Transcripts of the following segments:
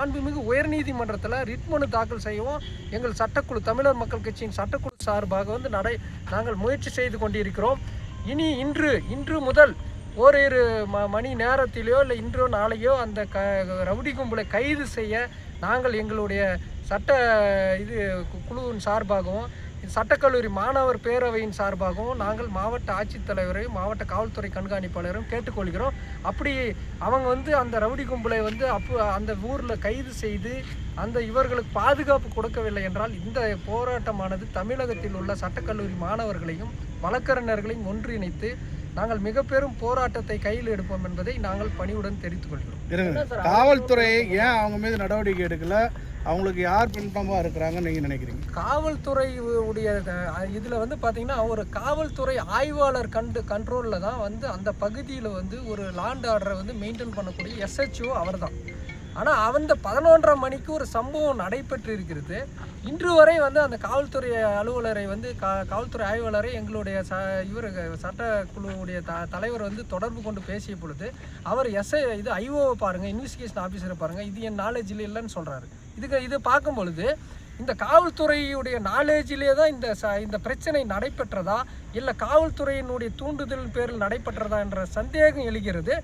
மாண்புமிகு உயர்நீதிமன்றத்தில் ரிட் மனு தாக்கல் செய்யவும் எங்கள் சட்டக்குழு தமிழர் மக்கள் கட்சியின் சட்டக்குழு சார்பாக வந்து நடை நாங்கள் முயற்சி செய்து கொண்டிருக்கிறோம். இனி இன்று இன்று முதல் ஓரிரு ம மணி நேரத்திலேயோ இல்லை இன்றோ நாளையோ அந்த க ரவுடி கும்பலை கைது செய்ய நாங்கள் எங்களுடைய சட்ட இது குழுவின் சார்பாகவும் சட்டக்கல்லூரி மாணவர் பேரவையின் சார்பாகவும் நாங்கள் மாவட்ட ஆட்சித்தலைவரையும் மாவட்ட காவல்துறை கண்காணிப்பாளரும் கேட்டுக்கொள்கிறோம். அப்படி அவங்க வந்து அந்த ரவுடி கும்பலை வந்து அப்போ அந்த ஊரில் கைது செய்து அந்த இவர்களுக்கு பாதுகாப்பு கொடுக்கவில்லை என்றால் இந்த போராட்டமானது தமிழகத்தில் உள்ள சட்டக்கல்லூரி மாணவர்களையும் வழக்கறிஞர்களையும் ஒன்றிணைத்து நாங்கள் மிக பெரும் போராட்டத்தை கையில் எடுப்போம் என்பதை நாங்கள் பணியுடன் தெரிவித்துக் கொள்கிறோம். காவல்துறை ஏன் அவங்க மீது நடவடிக்கை எடுக்கல? அவங்களுக்கு யார் பின்பமாக இருக்கிறாங்கன்னு நீங்கள் நினைக்கிறீங்க? காவல்துறை உடைய இதில் வந்து பார்த்தீங்கன்னா ஒரு காவல்துறை ஆய்வாளர் கண்டு கண்ட்ரோலில் தான் வந்து அந்த பகுதியில் வந்து ஒரு லாண்ட் ஆர்டரை வந்து மெயின்டைன் பண்ணக்கூடிய எஸ்ஹெச்ஓ அவர் தான் ஆனால் அந்த பதினொன்றாம் மணிக்கு ஒரு சம்பவம் நடைபெற்று இருக்கிறது. இன்று வரை வந்து அந்த காவல்துறை அலுவலரை வந்து கா காவல்துறை ஆய்வாளரை எங்களுடைய ச இவர் சட்டக்குழுவுடைய த தலைவர் வந்து தொடர்பு கொண்டு பேசிய பொழுது அவர் எஸ்ஐ இது ஐஓவை பாருங்கள் இன்வெஸ்டிகேஷன் ஆஃபீஸரை பாருங்கள் இது என் நாலேஜில் இல்லைன்னு சொல்கிறாரு இதுக்கு இது பார்க்கும் பொழுது இந்த காவல்துறையுடைய நாலேஜிலே தான் இந்த ச இந்த பிரச்சனை நடைபெற்றதா? இல்லை காவல்துறையினுடைய தூண்டுதல் பேரில் நடைபெற்றதா என்ற சந்தேகம் எழுகிறது.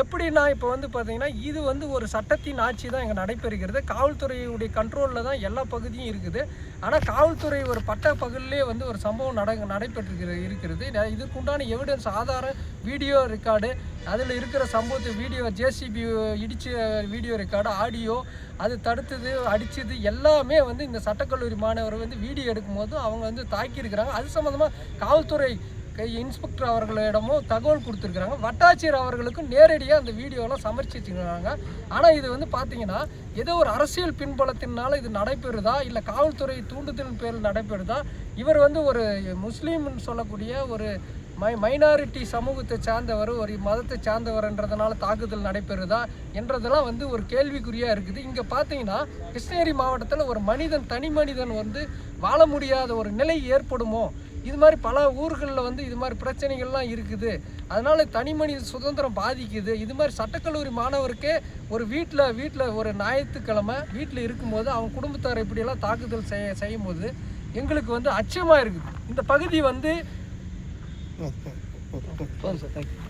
எப்படின்னா இப்போ வந்து பார்த்திங்கன்னா இது வந்து ஒரு சட்டத்தின் ஆட்சி தான் இங்கே நடைபெறுகிறது. காவல்துறையுடைய கண்ட்ரோலில் தான் எல்லா பகுதியும் இருக்குது. ஆனால் காவல்துறை ஒரு பட்ட பகுதியிலே வந்து ஒரு சம்பவம் நட நடைபெற்று இருக்கிறது. இதுக்குண்டான எவிடன்ஸ் ஆதாரம் வீடியோ ரெக்கார்டு அதில் இருக்கிற சம்பவத்தை வீடியோ ஜேசிபி இடித்த வீடியோ ரெக்கார்டு ஆடியோ அது தடுத்தது அடித்தது எல்லாமே வந்து இந்த சட்டக்கல்லூரி மாணவர் வந்து வீடியோ எடுக்கும்போது அவங்க வந்து தாக்கியிருக்கிறாங்க. அது சம்மந்தமாக காவல்துறை இன்ஸ்பெக்டர் அவர்களிடமும் தகவல் கொடுத்துருக்குறாங்க. வட்டாட்சியர் அவர்களுக்கும் நேரடியாக அந்த வீடியோலாம் சமர்ப்பிச்சிருக்காங்க ஆனால் இது வந்து பார்த்தீங்கன்னா ஏதோ ஒரு அரசியல் பின்பலத்தினால இது நடைபெறுதா? இல்லை காவல்துறை தூண்டுதலின் பேரில் நடைபெறுதா? இவர் வந்து ஒரு முஸ்லீம்னு சொல்லக்கூடிய ஒரு மை மைனாரிட்டி சமூகத்தை சார்ந்தவர் ஒரு மதத்தை சார்ந்தவர்ன்றதுனால தாக்குதல் நடைபெறுதா? என்றதெல்லாம் வந்து ஒரு கேள்விக்குறியாக இருக்குது. இங்கே பார்த்தீங்கன்னா கிருஷ்ணகிரி மாவட்டத்தில் ஒரு மனிதன் தனி மனிதன் வந்து வாழ முடியாத ஒரு நிலை ஏற்படுமோ? இது மாதிரி பல ஊர்களில் வந்து இது மாதிரி பிரச்சனைகள்லாம் இருக்குது. அதனால தனி மனித சுதந்திரம் பாதிக்குது. இது மாதிரி சட்டக்கல்லூரி மாணவருக்கே ஒரு வீட்டில் வீட்டில் ஒரு ஞாயிற்றுக்கிழமை வீட்டில் இருக்கும்போது அவங்க குடும்பத்தார் இப்படியெல்லாம் தாக்குதல் செய்ய செய்யும்போது எங்களுக்கு வந்து அச்சமாக இருக்குது. இந்த பகுதி வந்து. போதும் சார். தேங்க்யூ